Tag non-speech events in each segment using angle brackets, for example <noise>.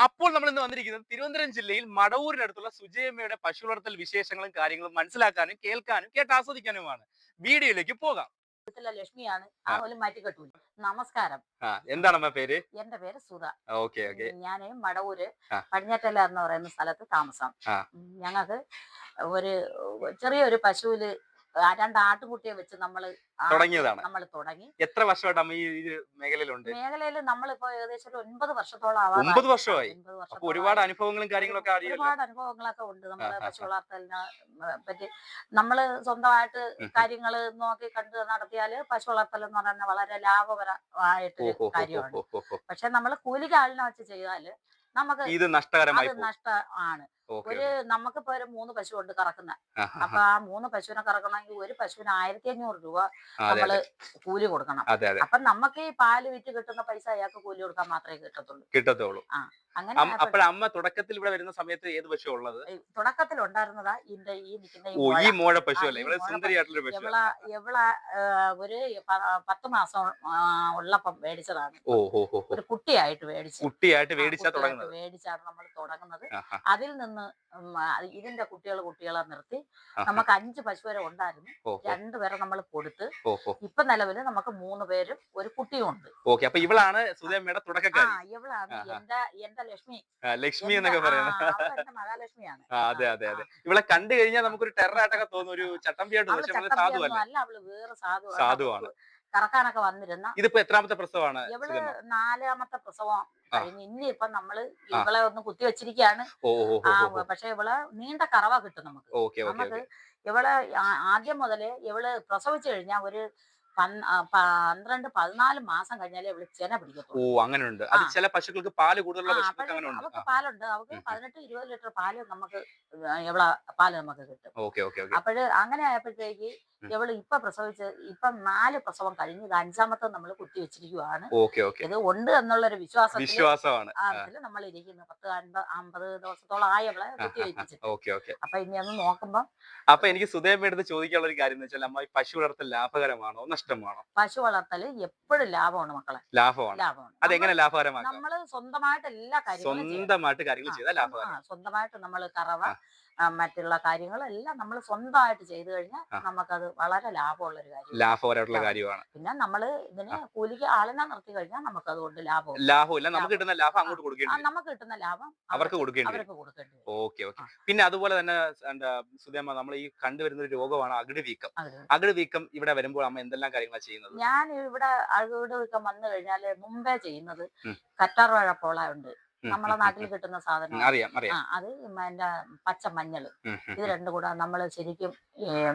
അപ്പോൾ നമ്മൾ ഇന്ന് വന്നിരിക്കുന്നത് തിരുവനന്തപുരം ജില്ലയിൽ മടവൂരിനടുത്തുള്ള സുജയമ്മയുടെ പശു വളർത്തൽ വിശേഷങ്ങളും കാര്യങ്ങളും മനസ്സിലാക്കാനും കേൾക്കാനും കേട്ട് ആസ്വദിക്കാനുമാണ്. വീഡിയോയിലേക്ക് പോകാം. ലക്ഷ്മിയാണ്. ആ. പോലും മാറ്റി കെട്ടൂല നമസ്കാരം. എന്താണ് പേര്? എന്റെ പേര് സുധ. Okay okay. ഞാൻ മടവൂര്. പടിഞ്ഞാറ്റല എന്ന് പറയുന്ന സ്ഥലത്ത് താമസം. ഞങ്ങൾക്ക് ഒരു ചെറിയൊരു പശുവിൽ രണ്ട് ആട്ടുകുട്ടിയെ വെച്ച് നമ്മൾ തുടങ്ങിയതാണ്. നമ്മൾ തുടങ്ങി. എത്ര വർഷമായിട്ട് അമ്മ ഈ മേഖലയിലുണ്ട്? മേഖലയിൽ നമ്മളിപ്പോ ഏകദേശം ഒൻപത് വർഷത്തോളം. ഒമ്പത് വർഷമായി? ഒരുപാട് അനുഭവങ്ങളും കാര്യങ്ങളൊക്കെ ഒരുപാട് അനുഭവങ്ങളൊക്കെ ഉണ്ട്. നമ്മൾ പശു വളർത്തലിനെ പറ്റി നമ്മൾ സ്വന്തമായിട്ട്. കാര്യങ്ങൾ നോക്കി കണ്ട് നടത്തിയാൽ പശു വളർത്തൽ എന്ന് പറയുന്നത് വളരെ ലാഭകരമായിട്ട് കാര്യമാണ്. പക്ഷെ നമ്മൾ കൂലിക്ക് ആളിനെ വെച്ച് ചെയ്താൽ നമുക്ക് ഇത് നഷ്ടകരമായി നഷ്ടമാണ് ഒരു നമുക്കിപ്പോ ഒരു മൂന്ന് പശു ഉണ്ട് കറക്കുന്ന അപ്പൊ ആ മൂന്ന് പശുവിനെ കറക്കണമെങ്കിൽ ഒരു പശുവിന് ആയിരത്തി അഞ്ഞൂറ് രൂപ നമ്മൾ കൂലി കൊടുക്കണം. അപ്പൊ നമുക്ക് ഈ പാൽ വിറ്റ് കിട്ടുന്ന പൈസ അയാൾക്ക് കൂലി കൊടുക്കാൻ മാത്രമേ കിട്ടത്തുള്ളൂ. കിട്ടത്തുള്ളൂ. അങ്ങനെ അപ്പോഴ അമ്മ തുടക്കത്തിൽ ഇവിടെ വരുന്ന സമയത്ത് ഏത് പശു ഉള്ളത്? തുടക്കത്തിൽ ഉണ്ടായിരുന്നതാ ഇതിന്റെ ഈ നിൽക്കുന്ന ഈ മോഴ പശു അല്ലേ ഇവിടെ സുന്ദരിയായിട്ടുള്ള പശു. എവള എവള ഒരു പത്ത് മാസം ഉള്ളപ്പം മേടിച്ചതാണ് ഒരു കുട്ടിയായിട്ട് മേടിച്ചു. കുട്ടിയായിട്ട് മേടിച്ചാ തുടങ്ങുന്നത്. മേടിച്ചാണ് നമ്മൾ തുടങ്ങുന്നത്. അതിൽ നിന്ന് ആ, ഇതിന്റെ കുട്ടികൾ കുട്ടികളെ നിർത്തി നമുക്ക് അഞ്ച് പശു വരെ ഉണ്ടായിരുന്നു രണ്ടുപേരെ നമ്മൾ കൊടുത്ത് ഇപ്പൊ നിലവിൽ നമുക്ക് മൂന്ന് പേരും ഒരു കുട്ടിയും ഉണ്ട്. ഓക്കെ അപ്പൊ ഇവളാണ് സുധയമ്മയുടെ ആ തുടക്കക്കാരി. ഇവളാണ്. എന്റെ എന്റെ ലക്ഷ്മി. ലക്ഷ്മി എന്നൊക്കെ പറയുന്നത് മഹാലക്ഷ്മിയാണ്. അതെ അതെ അതെ. ഇവളെ കണ്ടു കഴിഞ്ഞാൽ നമുക്കൊരു ടെററായിട്ടൊക്കെ തോന്നുന്നു ഒരു ചട്ടമ്പിയായിട്ട് പക്ഷെ സാധുവല്ല? അവൾ വേറെ സാധു സാധുവാണ്. കറക്കാനൊക്കെ വന്നിരുന്ന ഇതിപ്പോ എത്രാമത്തെ പ്രസവമാണ് ഇവൾ? നാലാമത്തെ പ്രസവം. കഴിഞ്ഞ് ഇനി ഇപ്പൊ നമ്മൾ. ഇവളെ ഒന്ന് കുത്തി വെച്ചിരിക്കുകയാണ് പക്ഷെ ഇവൾ നീണ്ട കറവ കിട്ടും നമുക്ക് നമുക്ക് ഇവൾ ആദ്യം മുതലേ ഇവൾ പ്രസവിച്ചു കഴിഞ്ഞാൽ ഒരു പന്ത്രണ്ട് പതിനാല് മാസം കഴിഞ്ഞാലേ ഇവൾ ചെന പിടിക്കുന്നുണ്ട് പിടിക്കത്തുള്ളൂ അത്. ചില പശുക്കൾക്ക് പാൽ കൂടുതലുള്ള അവർക്ക് പാലുണ്ട് അവർക്ക്. പതിനെട്ട് ഇരുപത് ലിറ്റർ പാൽ നമുക്ക് എവിടെ പാൽ നമുക്ക് കിട്ടും അപ്പോഴ് അങ്ങനെ ആയപ്പോഴത്തേക്ക്. ഇവൾ ഇപ്പൊ പ്രസവിച്ച് ഇപ്പൊ നാല് പ്രസവം കഴിഞ്ഞു ഇത് അഞ്ചാമത്തെ നമ്മൾ കുത്തി വെച്ചിരിക്കുവാണ്. Okay okay. ഇത് ഉണ്ട് എന്നുള്ളൊരു വിശ്വാസം വിശ്വാസമാണ്. നമ്മൾ ഇരിക്കുന്നു പത്ത് അൻപത് അമ്പത് ദിവസത്തോളം ആയവളെ കുത്തി വെച്ചിട്ട് ഓക്കെ ഓക്കെ. അപ്പൊ ഇനി അന്ന് നോക്കുമ്പോ അപ്പൊ എനിക്ക് എടുത്ത് ചോദിക്കാനുള്ള ഒരു കാര്യം എന്ന് വെച്ചാൽ അമ്മ ഈ പശു വളർത്തൽ ലാഭകരമാണോ നഷ്ടമാണോ? പശു വളർത്തൽ എപ്പോഴും ലാഭമാണ് മക്കളെ. ലാഭമാണ്. ലാഭമാണ്. അതെങ്ങനെ ലാഭകരമാണ് നമ്മൾ സ്വന്തമായിട്ട് എല്ലാ കാര്യങ്ങളും സ്വന്തമായിട്ട് കാര്യങ്ങൾ ചെയ്താൽ ലാഭകരമാണ് ലാഭകരം സ്വന്തമായിട്ട് നമ്മൾ കറവ മറ്റുള്ള കാര്യങ്ങളെല്ലാം നമ്മൾ സ്വന്തമായിട്ട് ചെയ്തു കഴിഞ്ഞാൽ നമുക്കത് വളരെ ലാഭമുള്ള ഒരു കാര്യം ലാഭകരമായിട്ടുള്ള കാര്യമാണ്. പിന്നെ നമ്മൾ ഇതിന് കൂലിക്ക് ആളിനെ നിർത്തി കഴിഞ്ഞാൽ നമുക്ക് അതുകൊണ്ട് ലാഭം. ലാഭമില്ല. നമുക്ക് കിട്ടുന്ന ലാഭം അങ്ങോട്ട് കൊടുക്കേണ്ടി നമുക്ക് കിട്ടുന്ന ലാഭം അവർക്ക് കൊടുക്കേണ്ടി അവർക്ക് കൊടുക്കേണ്ടി ഓക്കെ ഓക്കെ. പിന്നെ അതുപോലെ തന്നെ സുധേമ്മ നമ്മൾ ഈ കണ്ടുവരുന്ന ഒരു രോഗമാണ് അകിട് വീക്കം അകിട് വീക്കം ഇവിടെ വരുമ്പോൾ അമ്മ എന്തെല്ലാം കാര്യങ്ങളാണ് ചെയ്യുന്നത്? ഞാൻ ഇവിടെ അകിട് വീക്കം വന്നു കഴിഞ്ഞാൽ മുമ്പേ ചെയ്യുന്നത് ഉം. കറ്റാർ വാഴപ്പോള ഉണ്ട്. നമ്മളെ നാട്ടിൽ കിട്ടുന്ന സാധനം അത് എന്റെ പച്ച മഞ്ഞൾ ഇത് രണ്ടും കൂടെ നമ്മൾ ശരിക്കും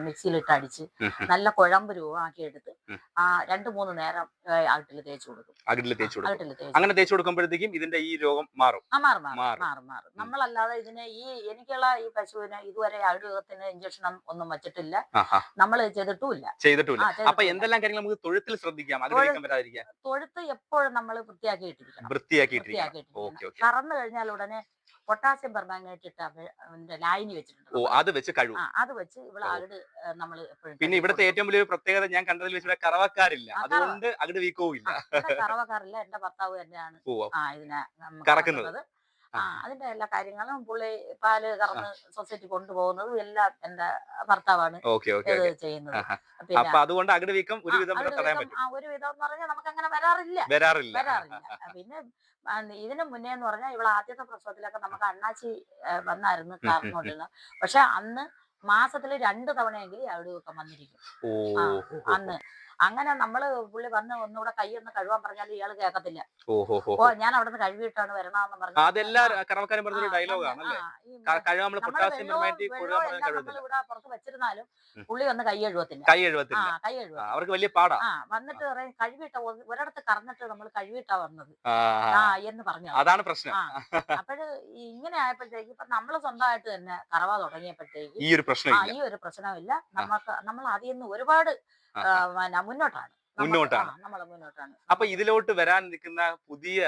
മിക്സിയിലിട്ട് അടിച്ച്. നല്ല കുഴമ്പ് രൂപമാക്കി എടുത്ത് ആ രണ്ട് മൂന്ന് നേരം അകട്ടിൽ തേച്ച് കൊടുക്കും. അകിടിൽ തേച്ച് കൊടുക്കും. അകട്ടിൽ അങ്ങനെ തേച്ച് കൊടുക്കുമ്പോഴത്തേക്കും ഇതിന്റെ ഈ രോഗം മാറും. മാറും മാറും മാറും. മാറും നമ്മളല്ലാതെ ഇതിന് ഈ എനിക്കുള്ള ഈ പശുവിന് ഇതുവരെ അഴുകത്തിന് ഇഞ്ചക്ഷൻ ഒന്നും വെച്ചിട്ടില്ല. നമ്മൾ ചെയ്തിട്ടുമില്ല. ചെയ്തിട്ടില്ല. അപ്പൊ എന്തെല്ലാം കാര്യങ്ങൾ നമുക്ക് തൊഴുത്തിൽ ശ്രദ്ധിക്കാം? തൊഴുത്ത് എപ്പോഴും നമ്മൾ വൃത്തിയാക്കി ഇട്ടിരിക്കണം. വൃത്തിയാക്കി ഇട്ടിരിക്കണം. ഓക്കെ. കറന്നു കഴിഞ്ഞാൽ ഉടനെ പൊട്ടാസ്യം പെർമാംഗനേറ്റ് ഇട്ട് ലായനി വെച്ചിട്ടുണ്ട് ഓ അത് വെച്ച് കഴിവ് അത് വെച്ച് ഇവിടെ. അകിട് നമ്മൾ എപ്പോഴും പിന്നെ ഇവിടുത്തെ ഏറ്റവും വലിയൊരു പ്രത്യേകത ഞാൻ കണ്ടതിൽ വെച്ച് ഇവിടെ കറവക്കാരില്ല. അതുകൊണ്ട് അകിട് വീക്കവും ഇല്ല കറവക്കാരില്ല. എന്റെ ഭർത്താവ് തന്നെയാണ് ആ ഇതിനെ കറക്കുന്നത്. ആ അതിന്റെ എല്ലാ കാര്യങ്ങളും പുള്ളി പാൽ കറന്ന് സൊസൈറ്റി കൊണ്ടുപോകുന്നതും എല്ലാം എന്റെ ഭർത്താവാണ് ചെയ്യുന്നത്. അപ്പൊ അതുകൊണ്ട് അകിട് വീക്കം ഒരുവിധം എന്ന് പറഞ്ഞാൽ നമുക്ക് അങ്ങനെ വരാറില്ല. വരാറില്ല. വരാറില്ല. പിന്നെ ഇതിനു മുന്നേ എന്ന് പറഞ്ഞാൽ ഇവിടെ ആദ്യത്തെ പ്രസവത്തിലൊക്കെ നമുക്ക് അണ്ണാച്ചി വന്നായിരുന്നു ഉം. പക്ഷെ അന്ന് മാസത്തിൽ രണ്ടു തവണയെങ്കിലും അവിടെ വന്നിരിക്കും. അന്ന് അങ്ങനെ നമ്മൾ പുള്ളി വന്ന് ഒന്നുകൂടെ കൈ ഒന്ന് കഴുകാൻ പറഞ്ഞാൽ ഇയാൾ കേൾക്കത്തില്ല ഓ ഞാൻ അവിടെ നിന്ന് കഴുകിയിട്ടാണ് വരണമെന്ന് പറഞ്ഞു നമ്മൾ പുറത്ത് വെച്ചിരുന്നാലും. പുള്ളി വന്ന് കൈ കഴുകത്തില്ല കൈ എഴുപത്തില്ല കൈ അവർക്ക് വലിയ പാടാ. വന്നിട്ട് പറയും കഴുകിയിട്ട ഒരിടത്ത് കറന്നിട്ട് നമ്മൾ കഴുകിയിട്ടാ വന്നത്. ആ, എന്ന് പറഞ്ഞു അതാണ് പ്രശ്നം. <laughs> അപ്പഴ് ഇങ്ങനെ ആയപ്പോഴത്തേക്ക് ഇപ്പൊ നമ്മൾ സ്വന്തമായിട്ട് തന്നെ കറവ തുടങ്ങിയപ്പോഴത്തേക്ക് ഈ ഒരു ആ പ്രശ്നമില്ല ഈ ഒരു പ്രശ്നമില്ല. നമുക്ക് നമ്മൾ അതിൽ നിന്ന് ഒരുപാട് മുന്നോട്ടാണ് മുന്നോട്ടാണ്. നമ്മൾ മുന്നോട്ടാണ്. അപ്പൊ ഇതിലോട്ട് വരാൻ നിൽക്കുന്ന പുതിയ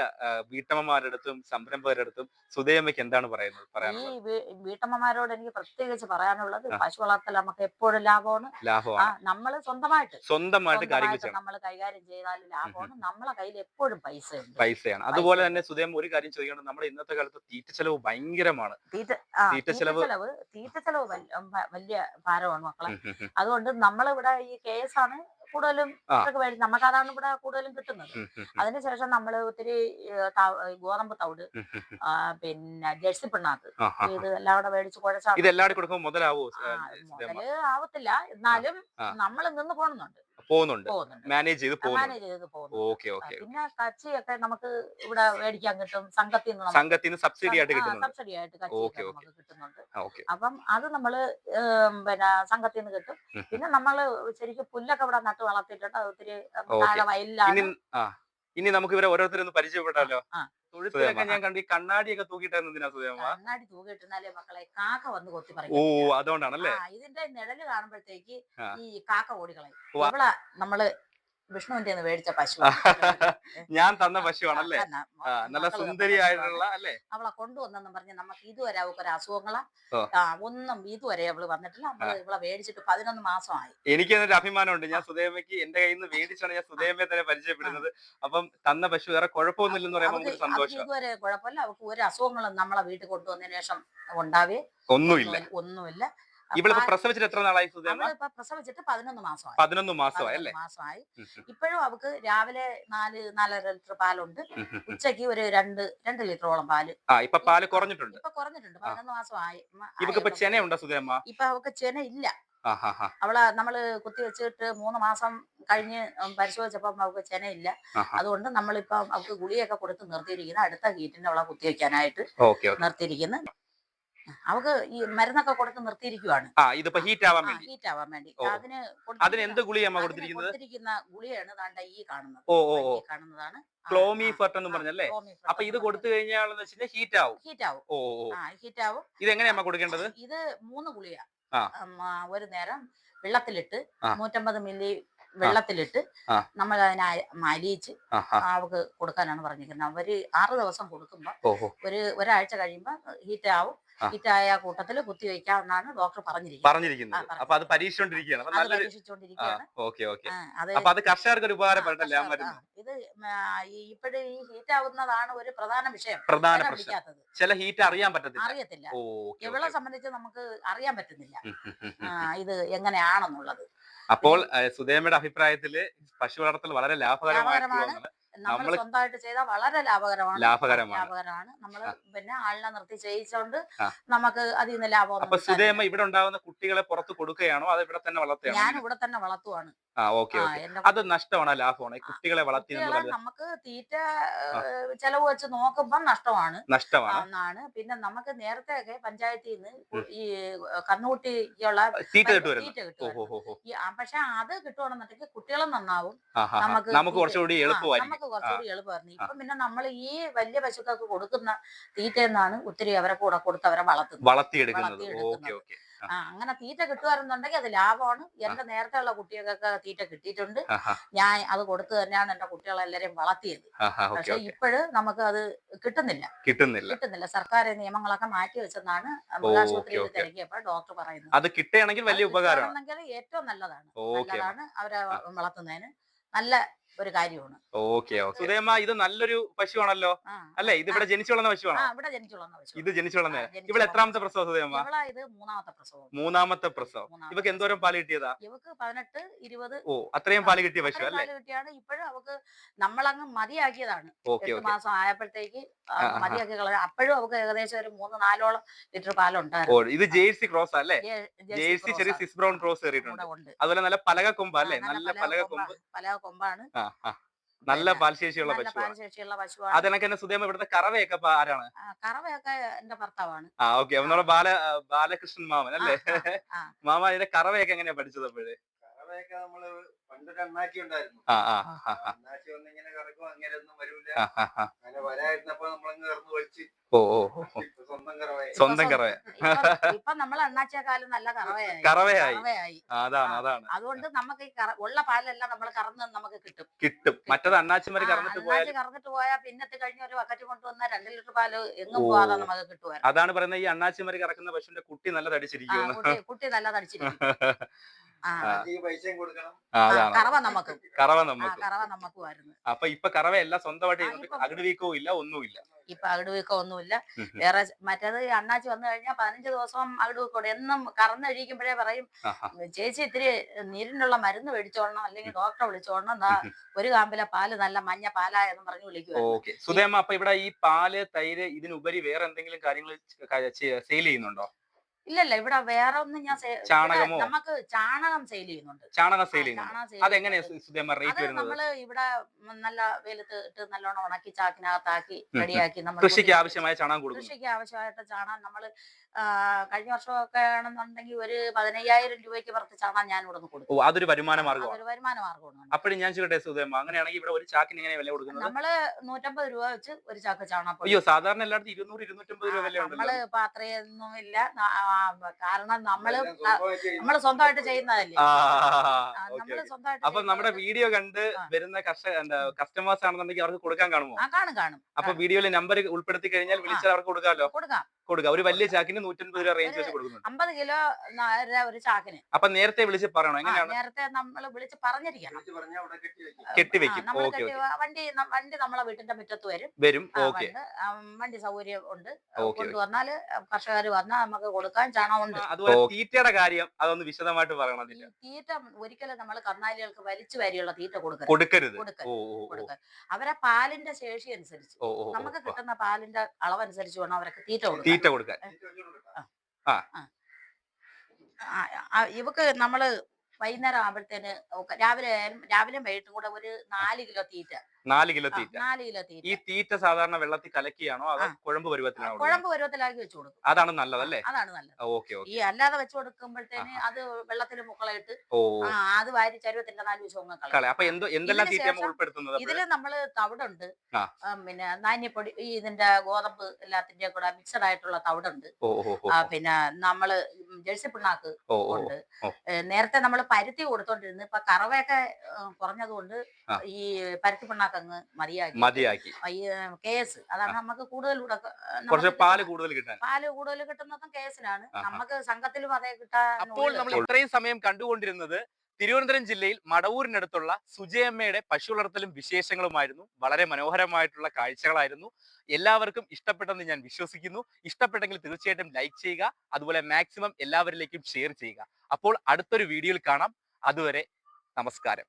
വീട്ടമ്മമാരുടെ അടുത്തും സംരംഭകരുടെ അടുത്തും സുധയമ്മയ്ക്ക് എന്താണ് പറയുന്നത് ഈ പറയാനുള്ളത്? വീട്ടമ്മമാരോട് എനിക്ക് പ്രത്യേകിച്ച് പറയാനുള്ളത്. പശു വളർത്തൽ നമുക്ക് എപ്പോഴും ലാഭമാണ്. ലാഭമാണ്. നമ്മൾ സ്വന്തമായിട്ട്. സ്വന്തമായിട്ട് കാര്യങ്ങൾ നമ്മൾ കൈകാര്യം ചെയ്താൽ ലാഭമാണ്. നമ്മളെ കയ്യിൽ എപ്പോഴും പൈസ പൈസയാണ്. അതുപോലെ തന്നെ സുധയമ്മ ഒരു കാര്യം ചോദിക്കണം നമ്മുടെ ഇന്നത്തെ കാലത്ത് തീറ്റ ചെലവ് ഭയങ്കരമാണ്. തീറ്റ ചെലവ്- തീറ്റ ചെലവ് വലിയ ഭാരമാണ് മക്കളെ. അതുകൊണ്ട് നമ്മളിവിടെ ഈ കേസാണ് ആണ് കൂടുതലും നമുക്ക് അതാണ് ഇവിടെ കൂടുതലും കിട്ടുന്നത്. അതിനുശേഷം നമ്മൾ ഒത്തിരി ഗോതമ്പ് തവിട് പിന്നെ ജേഴ്സി പിണ്ണാക്ക്. ഇത് എല്ലാം കൂടെ മേടിച്ച് കുഴച്ചാൽ ഇത് എല്ലാവരും മുതലാവോ മുതൽ ആവത്തില്ല. എന്നാലും നമ്മൾ നിന്ന് പോകുന്നുണ്ട് പോകുന്നുണ്ട്. മാനേജ് ചെയ്ത് മാനേജ് ചെയ്ത് പോകുന്നു ഓക്കെ ഓക്കെ പിന്നെ കച്ചിയൊക്കെ നമുക്ക് ഇവിടെ മേടിക്കാൻ കിട്ടും. സംഘത്തിൽ നിന്ന് സംഘത്തിൽ നിന്ന് സബ്സിഡി ആയിട്ട് കിട്ടുന്നുണ്ട്. സബ്സിഡി ആയിട്ട് കച്ചിയൊക്കെ. നമുക്ക് കിട്ടുന്നുണ്ട്. അപ്പം അത് നമ്മൾ പിന്നെ സംഘത്തിൽ നിന്ന് കിട്ടും പിന്നെ നമ്മൾ ശരിക്കും പുല്ലൊക്കെ ഇവിടെ നട്ട് വളർത്തിയിട്ടുണ്ട്. അത് ഒത്തിരി താഴെ വയലിലാണ്. ഇനി നമുക്ക് ഇവരെ ഓരോരുത്തരൊന്ന് പരിചയപ്പെട്ടാലോ? ആ. തൊഴുത്തിലൊക്കെ. ഞാൻ കണ്ടു ഈ കണ്ണാടിയൊക്കെ തൂക്കിയിട്ടായിരുന്നു എന്തിനാ സുധയമ്മ? കണ്ണാടി തൂകിട്ടിരുന്നാലേ മക്കളെ കാക്ക വന്ന് കൊത്തി ഓ അതുകൊണ്ടാണല്ലേ? ഇതിന്റെ നിഴൽ കാണുമ്പോഴത്തേക്ക് ഈ കാക്ക ഓടികളെ നമ്മൾ വിഷ്ണുവിന്റെ മേടിച്ച പശു <laughs> ഞാൻ തന്ന പശുവാണല്ലേ. നല്ല സുന്ദരിയായിട്ടുള്ള അല്ലേ? അവളെ കൊണ്ടുവന്നെന്നും പറഞ്ഞ് നമുക്ക് ഇതുവരെ അവൾക്ക് ഒരു അസുഖങ്ങളാ ഒന്നും ഇതുവരെ അവൾ വന്നിട്ടില്ല. നമ്മൾ ഇവളെ മേടിച്ചിട്ട് പതിനൊന്ന് മാസമായി. എനിക്ക് എന്നൊരു അഭിമാനമുണ്ട്. ഞാൻ സുദേവയ്ക്ക് എന്റെ കയ്യിൽ നിന്ന് മേടിച്ചാണ് ഞാൻ സുദേവയെ തന്നെ പരിചയപ്പെടുന്നത്. അപ്പം തന്ന പശു വേറെ കുഴപ്പമൊന്നുമില്ലെന്ന് പറയുമ്പോൾ സന്തോഷം. ഇതുവരെ കുഴപ്പമില്ല. അവൾക്ക് ഒരു അസുഖങ്ങളും നമ്മളെ വീട്ടിൽ കൊണ്ടുവന്നതിന് ശേഷം ഉണ്ടാവേ. ഒന്നുമില്ല. ഒന്നുമില്ല. ഇവളിപ്പോ പ്രസവിച്ചിട്ട് എത്ര നാളായി അവളിപ്പോ പ്രസവിച്ചിട്ട് പതിനൊന്ന് മാസമായി. പതിനൊന്ന് മാസമായി അല്ലേ? മാസമായി. ഇപ്പോഴും അവക്ക് രാവിലെ നാല് നാലര ലിറ്റർ പാലുണ്ട്. ഉം, ഉം, ഉം. ഉച്ചയ്ക്ക് ഒരു രണ്ട് രണ്ട് ലിറ്ററോളം പാൽ. ആ ഇപ്പൊ പാൽ കുറഞ്ഞിട്ടുണ്ട്. ഇപ്പൊ കുറഞ്ഞിട്ടുണ്ട്. പതിനൊന്ന് മാസമായി. ഇവക്കിപ്പോ. ചെനയുണ്ടോ സുധേമ? ഇപ്പൊ അവക്ക് ചെന ഇല്ല. അവൾ നമ്മൾ കുത്തി വെച്ചിട്ട് മൂന്ന് മാസം കഴിഞ്ഞ് പരിശോധിച്ചപ്പം അവൾക്ക് ചെനയില്ല. അതുകൊണ്ട് നമ്മളിപ്പം അവക്ക് ഗുളിയൊക്കെ കൊടുത്ത് നിർത്തിയിരിക്കുന്നു. അടുത്ത ഹീറ്റിന്റെ അവളെ കുത്തി വെക്കാനായിട്ട് അവൾക്ക് ഈ മരുന്നൊക്കെ കൊടുത്ത് നിർത്തിയിരിക്കുവാണ്. ഇതിപ്പോ ഹീറ്റ് ആവാൻ വേണ്ടി. ഹീറ്റ് ആവാൻ വേണ്ടി. അതിന് അതിന് എന്ത് ഗുളിയമ്മ കൊടുത്തിരിക്കുന്നത്? കൊടുത്തിരിക്കുന്ന ഗുളിയാണ് താണ്ട ഈ കാണുന്നത്. ഓ ഓ കാണുന്നതാണ്. ക്ലോമി ഫർട്ട് എന്ന് പറഞ്ഞല്ലേ? ക്ലോമിഫെർട്ട് അപ്പൊ ഇത് കൊടുത്തു കഴിഞ്ഞാൽ ഹീറ്റ് ആവും. ഹീറ്റ് ആവും. ഓ ഹീറ്റ് ആവും. ഇത് എങ്ങനെയാ കൊടുക്കേണ്ടത്? ഇത് മൂന്ന് ഗുളിയ. ഒരു നേരം വെള്ളത്തിലിട്ട്. നൂറ്റമ്പത് മില്ലി വെള്ളത്തിലിട്ട്. നമ്മൾ അതിനെ അലിയിച്ച് ആ ആ. അവക്ക് കൊടുക്കാനാണ് പറഞ്ഞിരിക്കുന്നത്. അവർ ആറ് ദിവസം കൊടുക്കുമ്പോ ഓ ഓ ഒരു ഒരാഴ്ച കഴിയുമ്പോ ഹീറ്റ് ആവും. ഹീറ്റ് ആയ കൂട്ടത്തിൽ കുത്തി വെക്കാമെന്നാണ് ഡോക്ടർ പറഞ്ഞിരിക്കുന്നത്. പറഞ്ഞിരിക്കുന്നത്. അപ്പൊ അത് പരീക്ഷിച്ചോണ്ടിരിക്കുകയാണ്. കർഷകർക്ക് ഉപകാരപ്പെട്ടല്ലേ ഇത് ഇപ്പോഴും ഈ ഹീറ്റ് ആവുന്നതാണ് ഒരു പ്രധാന വിഷയം. പ്രധാന പ്രശ്നം. ചില ഹീറ്റ് അറിയാൻ പറ്റത്തില്ല. അറിയത്തില്ല. ഇവളെ സംബന്ധിച്ച് നമുക്ക് അറിയാൻ പറ്റുന്നില്ല. ഇത് എങ്ങനെയാണെന്നുള്ളത്. അപ്പോൾ സുദേമയുടെ സുധേമയുടെ അഭിപ്രായത്തിൽ പശു വളർത്തൽ വളരെ ലാഭകരമായിട്ടുള്ള ലാഭകരമാണ്. നമ്മൾ സ്വന്തമായിട്ട് ചെയ്താൽ വളരെ ലാഭകരമാണ്. ലാഭകരമാണ്. ലാഭകരമാണ്. നമ്മൾ പിന്നെ ആളിനെ നിർത്തി ചെയ്യിച്ചോണ്ട് നമുക്ക് അതിൽ നിന്ന് ലാഭം അപ്പൊ സുധേമ ഇവിടെ ഉണ്ടാകുന്ന കുട്ടികളെ പുറത്ത് കൊടുക്കുകയാണോ? അത് ഇവിടെ തന്നെ ഞാൻ ഇവിടെ തന്നെ വളർത്തുവാണ്. ആ ഓക്കെ ആ, എന്റെ അത് നഷ്ടമാണോ ലാഭമാണോ. ഈ കുട്ടികളെ വളർത്തി കുട്ടികളെ എന്നുള്ളത്. നമുക്ക് തീറ്റ ഏഹ്, ചെലവ് വെച്ച് നോക്കുമ്പോൾ നഷ്ടമാണ്. നഷ്ടമാണ്. എന്നാണ് പിന്നെ നമുക്ക് നേരത്തെ ഒക്കെ പഞ്ചായത്തിൽ നിന്ന് ഈ കന്നുകുട്ടിക്കുള്ള തീറ്റ കിട്ടുമായിരുന്നു തീറ്റ ഓഹോ ഹോ ഹോ ഈ ആ, പക്ഷെ അത് കിട്ടുവാണെന്നുണ്ടെങ്കിൽ കുട്ടികളും നന്നാവും. നമുക്ക് നമുക്ക് തീറ്റ- കുറച്ചുകൂടി ആ, എളുപ്പമായിരിക്കും. നമുക്ക് കുറച്ചുകൂടി എളുപ്പമായിരുന്നു. ഇപ്പൊ പിന്നെ നമ്മൾ ഈ വലിയ പശുക്കൾക്ക് കൊടുക്കുന്ന തീറ്റ എന്നാണ് ഒത്തിരി അവരെ കൂടെ കൊടുത്ത് അവരെ വളർത്തുന്നത്. വളർത്തിയെടുക്കുന്നത്. വളർത്തിയെടുക്കുന്നത്. Okay okay. ആ. അങ്ങനെ തീറ്റ കിട്ടുമായിരുന്നുണ്ടെങ്കിൽ അത് ലാഭമാണ്. എന്റെ നേരത്തെ ഉള്ള കുട്ടികൾക്കൊക്കെ തീറ്റ കിട്ടിയിട്ടുണ്ട്. ഞാൻ അത് കൊടുത്തു തന്നെയാണ് എന്റെ കുട്ടികളെല്ലാരെയും വളർത്തിയത്. പക്ഷെ ഇപ്പോഴ് നമുക്ക് അത് കിട്ടുന്നില്ല. കിട്ടുന്നില്ല. കിട്ടുന്നില്ല. സർക്കാർ നിയമങ്ങളൊക്കെ മാറ്റി വെച്ചെന്നാണ് മൃഗാശുപത്രിയിൽ. തിരക്കിയപ്പോൾ ഡോക്ടർ പറയുന്നത്. അത് കിട്ടുകയാണെങ്കിൽ വലിയ ഉപകാരം ഏറ്റവും നല്ലതാണ്. നല്ലതാണ് അവരെ വളർത്തുന്നതിന്. നല്ല ഒരു കാര്യമാണ്. Okay okay. സുധേമ ഇത് നല്ലൊരു പശുവാണല്ലോ? അല്ലേ? ഇത് ഇവിടെ ജനിച്ചു വളർന്ന ആ പശുവാണോ ഇവിടെ ജനിച്ചു വളർന്ന പശു ഇത് ജനിച്ചു വളർന്ന ഇവിടെ എത്രാമത്തെ പ്രസവം സുധേമ ഇവളെ ഇത് മൂന്നാമത്തെ പ്രസവം. മൂന്നാമത്തെ പ്രസവം. ഇവക്ക് എന്തോരം പാൽ കിട്ടിയതാ? ഇവക്ക് പതിനെട്ട് ഇരുപത്. ഓ അത്രയും പാൽ കിട്ടിയ പശു അല്ലേ? പാൽ കിട്ടിയാണ്. ഇപ്പോഴും അവക്ക് നമ്മളങ്ങ് മതിയാക്കിയതാണ്. ഓക്കെ എട്ട് ഓക്കെ. മാസം ആയപ്പോഴത്തേക്ക്. മതിയാക്കി കളഞ്ഞു. അപ്പോഴും അവക്ക് ഏകദേശം ഒരു മൂന്ന് നാലോളം ലിറ്റർ ഓ പാലുണ്ടായിരുന്നു ഇത് ജേഴ്സി ക്രോസ് അല്ലേ? ജേഴ്സി ചെറിയ സിസ് ബ്രൗൺ ക്രോസ് കയറിയിട്ടുണ്ട് അതുപോലെ നല്ല പലക കൊമ്പ് അല്ലേ? നല്ല പലക കൊമ്പ്. പലക കൊമ്പാണ്. നല്ല പാൽശേഷിയുള്ള പശു പശുവാണ് പാൽശേഷിയുള്ള പശുവാണ്. അതെനക്ക് തന്നെ സുധേമ ഇവിടുത്തെ കറവയൊക്കെ ഇപ്പൊ ആരാണ്? ആ, കറവയൊക്കെ എന്റെ ഭർത്താവാണ്. ആ ഓക്കെ. നമ്മുടെ ബാല ബാലകൃഷ്ണൻ മാമൻ അല്ലേ? ആ, ആ, ആ. മാമ ഇതിന്റെ കറവയൊക്കെ എങ്ങനെയാ പഠിച്ചത് അപ്പോഴേ? കറവയൊക്കെ നമ്മൾ പണ്ടൊരു അണ്ണാച്ചി ഉണ്ടായിരുന്നു. ആ ആ ആ, ആ, അണ്ണാച്ചി വന്നിങ്ങനെ കറക്കും അങ്ങനെ ഒന്നും വരൂല. ആ, ആ, ആ. അങ്ങനെ വരായിരുന്നപ്പോ നമ്മളങ്ങ് കറന്ന് വലിച്ച്. ഓ ഓ ഓ, ഓ. ഇപ്പൊ സ്വന്തം കറവ ഇപ്പൊ- നമ്മൾ അണ്ണാച്ചിയ കാലം നല്ല കറവയായി. അതാണ് അതാണ്. അതുകൊണ്ട് നമുക്ക് ഈ ഉള്ള പാലെല്ലാം നമ്മൾ കറന്ന് നമുക്ക് കിട്ടും. കിട്ടും. മറ്റത് അണ്ണാച്ചിമാര് കറന്നിട്ട് പോയാൽ കറന്നിട്ട് പോയാൽ പിന്നത്തെ കഴിഞ്ഞ ഒരു ബക്കറ്റ് കൊണ്ടുവന്ന രണ്ട് ലിറ്റർ പാൽ എങ്ങും പോവാതെ നമുക്ക് കിട്ടുവാൻ അതാണ് പറയുന്നത് ഈ അണ്ണാച്ചിമാര് കറക്കുന്ന പശുവിന്റെ കുട്ടി നല്ല തടിച്ചിരിക്കുന്നു കുട്ടി നല്ല തടിച്ചിരിക്കും. <laughs> ആ. അണ്ണാച്ചിക്ക് പൈസയും കൊടുക്കണം. ആ, ആ, അതാണ് കറവ നമുക്കും. കറവ കറവ അപ്പൊ ഇപ്പൊ കറവയല്ല സ്വന്തമായിട്ട് ആ, ചെയ്യുന്നുണ്ട് അകിട് വീക്കവും ഇല്ല ഒന്നുമില്ല. ഇപ്പൊ അകിടുവീക്കം ഒന്നുമില്ല. വേറെ മറ്റേത് അണ്ണാച്ചി വന്നു കഴിഞ്ഞാൽ പതിനഞ്ച് ദിവസം അകിടുവീക്കോടെ. എന്നും കറന്നഴിക്കുമ്പോഴേ പറയും ചേച്ചി ഇത്തിരി നീരിനുള്ള മരുന്ന് മേടിച്ചോളണം അല്ലെങ്കിൽ ഡോക്ടറെ വിളിച്ചോളണം എന്നാ ഒരു കാമ്പിലെ പാൽ നല്ല മഞ്ഞ പാലായെന്ന് പറഞ്ഞു വിളിക്കും ഓക്കെ. സുധേമ്മ അപ്പൊ ഇവിടെ ഈ പാൽ തൈര് ഇതിനുപരി വേറെ എന്തെങ്കിലും കാര്യങ്ങൾ സെയിൽ ചെയ്യുന്നുണ്ടോ? ഇല്ലല്ല ഇവിടെ വേറെ ഒന്നും ഞാൻ ചാണകമോ? നമുക്ക് ചാണകം സെയിൽ ചെയ്യുന്നുണ്ട്. ചാണകം സെയിൽ ചെയ്യുന്നു അതെങ്ങനെയാ. റേറ്റ് വരുന്നത്? നമ്മൾ ഇവിടെ നല്ല വെയിലത്ത് ഇട്ട് നല്ലോണം ഉണക്കി ചാക്കിനകത്താക്കി റെഡിയാക്കി നമ്മൾ കൃഷിക്ക് ആവശ്യമായ ചാണകം കൊടുക്കും കൃഷിക്ക് ആവശ്യമായിട്ട് ചാണകം നമ്മൾ കഴിഞ്ഞ വർഷമൊക്കെ ആണെന്നുണ്ടെങ്കിൽ ഒരു പതിനയ്യായിരം രൂപയ്ക്ക് പുറത്ത് ചാണകം ഞാൻ ഇവിടെ നിന്ന് കൊടുക്കും അതൊരു വരുമാന മാർഗം വരുമാന മാർഗമാണ്. അപ്പോഴും ഞാൻ ചോദിക്കട്ടെ സുധേമ്മ അങ്ങനെയാണെങ്കിൽ ഇവിടെ ഒരു ചാക്കിന് എങ്ങനെ വില കൊടുക്കുന്നത്? നമ്മൾ നൂറ്റമ്പത് രൂപ വെച്ച് ഒരു ചാക്ക് ചാണകം അയ്യോ സാധാരണ എല്ലായിടത്തും ഇരുന്നൂറ് ഇരുന്നൂറ്റമ്പത് രൂപ വില നമ്മൾ പാത്രയൊന്നും ഇല്ല കാരണം നമ്മൾ നമ്മൾ സ്വന്തമായിട്ട് ചെയ്യുന്നതല്ലേ? നമ്മൾ സ്വന്തമായിട്ട് അപ്പൊ നമ്മുടെ വീഡിയോ കണ്ട് വരുന്ന കസ്റ്റമേഴ്സ് ആണെന്നുണ്ടെങ്കിൽ അവർക്ക് കൊടുക്കാൻ കാണുമോ? ആ കാണും കാണും. അപ്പൊ വീഡിയോയിലെ നമ്പർ ഉൾപ്പെടുത്തി കഴിഞ്ഞാൽ വിളിച്ചാൽ അവർക്ക് കൊടുക്കാമല്ലോ? കൊടുക്കാം. കൊടുക്കാം. ഒരു വലിയ ചാക്കിന് നൂറ്റൻപത് രൂപ റേഞ്ച് വെച്ച് കൊടുക്കുന്നുണ്ട്. അമ്പത് കിലോ ഒരു ചാക്കിന്. അപ്പൊ നേരത്തെ വിളിച്ച് പറയണോ? എങ്ങനെയാണ്? നേരത്തെ നമ്മൾ വിളിച്ച് പറഞ്ഞിരിക്കണം. വിളിച്ച് പറഞ്ഞാ അവിടെ കെട്ടി വെക്കും. കെട്ടിവെക്കും. നമ്മൾ ഓക്കേ, വണ്ടി വണ്ടി നമ്മളെ വീട്ടിന്റെ മുറ്റത്ത് വരും. വരും. ഓക്കെ. വണ്ടി സൗകര്യം ഉണ്ട്. കൊണ്ടുവന്നാൽ കർഷകർ വന്നാൽ നമുക്ക് കൊടുക്കാൻ ചാണകമുണ്ട്. അതുപോലെ തീറ്റയുടെ കാര്യം അതൊന്ന് വിശദമായിട്ട് പറയണം തീറ്റ ഒരിക്കലും നമ്മൾ കന്നാലികൾക്ക് വലിച്ചു വാരിയുള്ള തീറ്റ കൊടുക്കരുത്. കൊടുക്കരുത്. കൊടുക്കരുത്. അവരെ പാലിന്റെ ശേഷി അനുസരിച്ച്. നമുക്ക്. കിട്ടുന്ന പാലിന്റെ അളവനുസരിച്ച് വേണം അവർക്ക് തീറ്റ കൊടുക്കാൻ. തീറ്റ കൊടുക്കാൻ. ആ, ഇവക്ക് നമ്മൾ വൈകുന്നേരം ആകുമ്പോഴത്തേന് രാവിലെ ആയാലും രാവിലെ വൈകിട്ടും കൂടെ ഒരു നാല് കിലോ തീറ്റ. നാല് കിലോ തീറ്റ. നാല് കിലോ തീറ്റ. ഈ തീറ്റ സാധാരണ വെള്ളത്തിൽ കലക്കിയാണോ? അതോ. കുഴമ്പ് പരുവത്തിലാണോ? കുഴമ്പ് പരുവത്തിലാക്കി വെച്ചു കൊടുക്കും. അതാണ് നല്ലതല്ലേ? അതാണ് നല്ലത്. ഓക്കെ ഓക്കെ ഈ അല്ലാതെ വെച്ചു കൊടുക്കുമ്പോഴത്തേന് അത് വെള്ളത്തിൽ മുക്കളയിട്ട് അത് വാരി ചരുവത്തിന്റെ നാല് ദിവസം അപ്പോൾ അപ്പൊ എന്തോ എന്തെല്ലാം തീറ്റ ഉൾപ്പെടുത്തുന്നത്? ഇതിൽ നമ്മൾ തവിടുണ്ട്. പിന്നെ നാന്യപ്പൊടി ഈ ഇതിന്റെ ഗോതമ്പ് എല്ലാത്തിന്റെ കൂടെ മിക്സഡ് ആയിട്ടുള്ള തവിടുണ്ട്. പിന്നെ നമ്മൾ ജേഴ്സി പിണ്ണാക്ക് ഉണ്ട്. നേരത്തെ നമ്മൾ പരുത്തി കൊടുത്തോണ്ടിരുന്നു ഇപ്പൊ കറവയൊക്കെ കുറഞ്ഞതുകൊണ്ട് ഈ പരുത്തി പിണ്ണാക്ക് അങ്ങ് മതിയാക്കി. കേസ്. അതാണ് നമുക്ക് കൂടുതൽ കുറച്ച് പാൽ കൂടുതൽ കിട്ടാൻ. പാൽ കൂടുതൽ കിട്ടുന്നതും കേസിലാണ്. നമുക്ക് സംഘത്തിലും അതേ കിട്ടാൻ അപ്പോൾ നമ്മൾ ഇത്രയും സമയം കണ്ടുകൊണ്ടിരുന്നത് തിരുവനന്തപുരം ജില്ലയിൽ മടവൂരിനടുത്തുള്ള സുജയമ്മയുടെ പശു വളർത്തലും വിശേഷങ്ങളുമായിരുന്നു. വളരെ മനോഹരമായിട്ടുള്ള കാഴ്ചകളായിരുന്നു. എല്ലാവർക്കും ഇഷ്ടപ്പെട്ടെന്ന് ഞാൻ വിശ്വസിക്കുന്നു. ഇഷ്ടപ്പെട്ടെങ്കിൽ തീർച്ചയായിട്ടും ലൈക്ക് ചെയ്യുക. അതുപോലെ മാക്സിമം എല്ലാവരിലേക്കും ഷെയർ ചെയ്യുക. അപ്പോൾ അടുത്തൊരു വീഡിയോയിൽ കാണാം. അതുവരെ നമസ്കാരം.